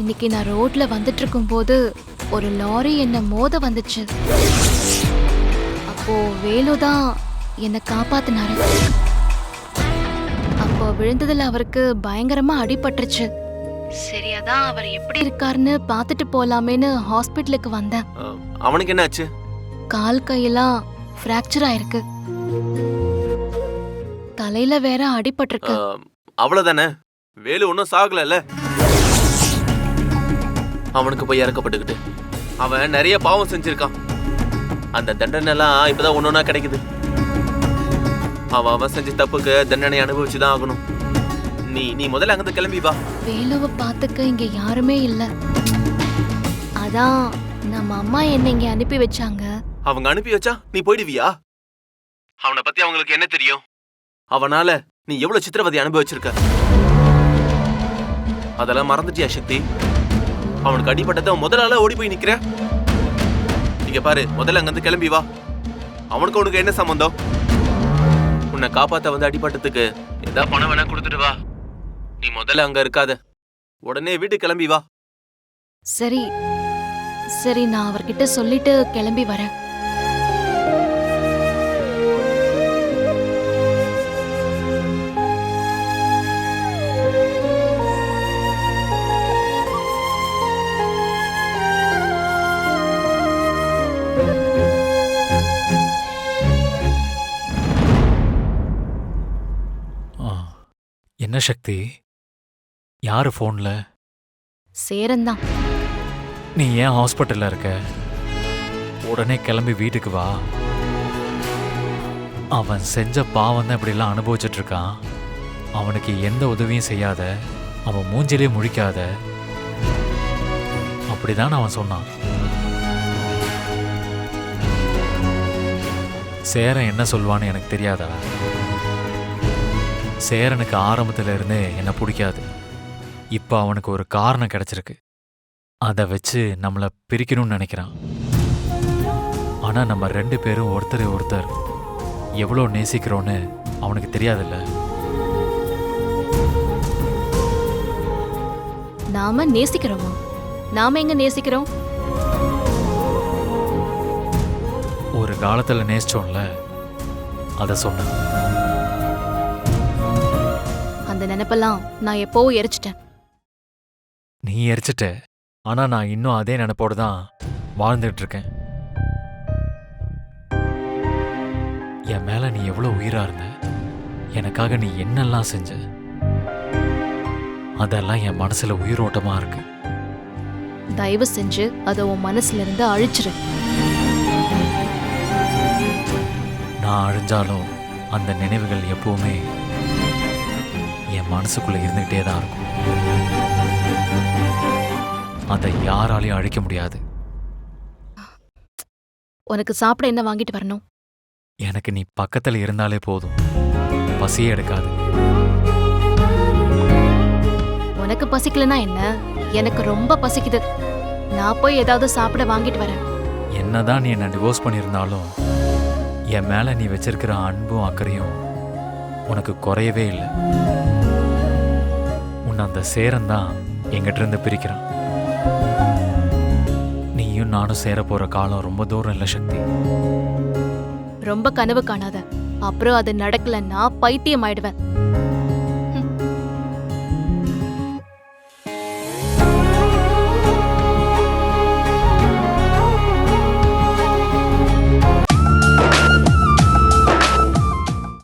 இன்னைக்கு நான் ரோட்ல வந்துட்டு இருக்கும்போது ஒரு லாரி என்ன மோத வந்துச்சு. அப்போ வேலு தான் என்னை காப்பாத்தினாரு. அப்போ விழுந்ததுல அவருக்கு பயங்கரமா அடிபட்டுருச்சு. சரி அதான் அவர் எப்படி இருக்காருன்னு பார்த்துட்டு போலாமேன்னு ஹாஸ்பிட்டலுக்கு வந்தேன். அவனுக்கு என்ன ஆச்சு கால் கையெல்லாம் ஃப்ராக்சர் ஆயிருக்கு. தலையில வேற அடிபட்டிருக்கு. அவ்வளவுதானே? வேலு ஒன்றும் சாகலல்ல? அவனுக்கு போய் இறக்கப்பட்டுக்கிட்டு. அவன் நிறைய பாவம் செஞ்சிருக்கான். அந்த தண்டனை எல்லாம் இப்பதான் ஒன்னொன்னா கிடைக்குது. அவன் அவன் செஞ்ச தப்புக்கு தண்டனை அனுபவிச்சுதான் ஆகணும். நீ நீ முதல்ல அங்கிருந்து கிளம்பி வா. வேலுவை பார்த்துக்க இங்க யாருமே இல்ல. அதான் நம்ம அம்மா என்ன இங்க அனுப்பி வச்சாங்க. அவங்க அனுப்பி வச்சா நீ போயிடுவியா? அவனை பத்தி அவங்களுக்கு என்ன தெரியும்? அவனால நீ எவ்வளவு சித்திரவதை அனுபவிச்சிருக்க? அதெல்லாம் மறந்துட்டியா சக்தி? அவனுக்கு அடிபட்டதை முதல் ஆளா ஓடி போய் நிக்கிறேன். இங்க பாரு முதல்ல அங்க இருந்து கிளம்பி வா. அவனுக்கு உனக்கு என்ன சம்பந்தம்? உன்னை காப்பாத்த வந்து அடிபட்டதுக்கு ஏதா பணம் வேணா கொடுத்துட்டு வா. நீ முதல்ல அங்க இருக்காத. உடனே வீட்டு கிளம்பி வா. சரி சரி நான் அவர்கிட்ட சொல்லிட்டு கிளம்பி வரேன். என்ன சக்தி? யாரு ஃபோன்ல சேரன் தான் நீ ஏன் ஹாஸ்பிட்டல்ல இருக்க? உடனே கிளம்பி வீட்டுக்கு வா. அவன் செஞ்ச பாவம் தான் இப்படிலாம் அனுபவிச்சுட்டு இருக்கான். அவனுக்கு எந்த உதவியும் செய்யாத. அவன் மூஞ்சிலே முழிக்காத. அப்படிதான் அவன் சொன்னான். சேரன் என்ன சொல்வான்னு எனக்கு தெரியாதா? சேரனுக்கு ஆரம்பத்துல இருந்தே என்ன பிடிக்காது. இப்போ அவனுக்கு ஒரு காரணம் கிடைச்சிருக்கு. அதை வச்சு நம்மளை பிரிக்கணும்னு நினைக்கிறான். ஆனா நம்ம ரெண்டு பேரும் ஒருத்தரை ஒருத்தர் எவ்வளோ நேசிக்கிறோன்னு அவனுக்கு தெரியாதுல்ல. நாம நேசிக்கிறோமா? நாம எங்க நேசிக்கிறோம்? ஒரு காலத்துல நேசிச்சோம்ல அதை சொன்னேன். அந்த நினைப்பெல்லாம் நான் எப்போவோ எரிச்சிட்டேன். நீ எரிச்சிட்ட. ஆனா நான் இன்னும் அதே நினைப்போடு தான் வாழ்ந்துட்டு இருக்கேன். என் மேல நீ எவ்வளவு உயிரா இருந்த? எனக்காக நீ என்னெல்லாம் செஞ்ச? அதெல்லாம் என் மனசுல உயிரோட்டமா இருக்கு. தயவு செஞ்சு அதை உன் மனசுல இருந்து அழிச்சிரு. நான் அழிஞ்சாலும் அந்த நினைவுகள் எப்பவுமே மனசுக்குள்ள இருந்துகிட்டே தான் இருக்கும். அதை யாராலையும் அழிக்க முடியாது. உனக்கு சாப்பிட என்ன வாங்கிட்டு வரணும்? எனக்கு நீ பக்கத்துல இருந்தாலே போதும். பசியே எடுக்காது. உனக்கு பசிக்கலனா என்ன? எனக்கு ரொம்ப பசிக்குது. நான் போய் ஏதாவது சாப்பிட வாங்கிட்டு வரேன். என்னதான் நீ என்ன டிவோர்ஸ் பண்ணியிருந்தாலும் என் மேல நீ வச்சிருக்கிற அன்பும் அக்கறையும் உனக்கு குறையவே இல்லை. உன்னை அந்த சேரன் தான் எங்கிட்ட இருந்து பிரிக்கிறான். நீயும் நானும் சேர போற காலம் ரொம்ப தூரம் இல்லை சக்தி. ரொம்ப கனவு காணாத. அப்புறம் அது நடக்கலன்னா பைத்தியம் ஆயிடுவேன்